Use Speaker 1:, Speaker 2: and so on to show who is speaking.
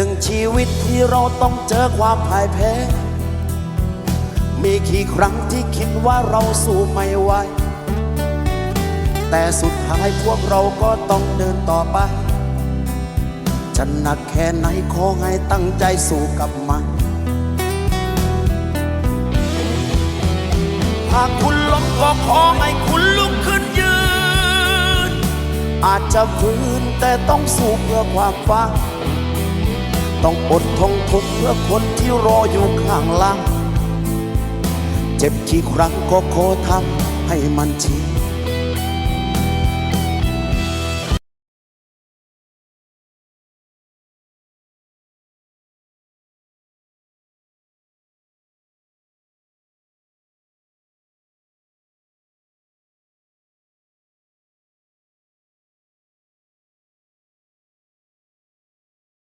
Speaker 1: หนึ่งชีวิตที่เราต้องเจอความพ่ายแพ้ มีกี่ครั้งที่คิดว่าเราสู้ไม่ไหว แต่สุดท้ายพวกเราก็ต้องเดินต่อไป จะหนักแค่ไหนขอให้ตั้งใจสู้กับมัน หากคุณล้มก็ขอให้คุณลุกขึ้นยืน อาจจะฝืนแต่ต้องสู้เพื่อความฝัน ต้องอดทนทุกเพื่อคนที่รออยู่ข้างหล่างเจ็บกี่ครั้งก็ขอทำให้มันชิน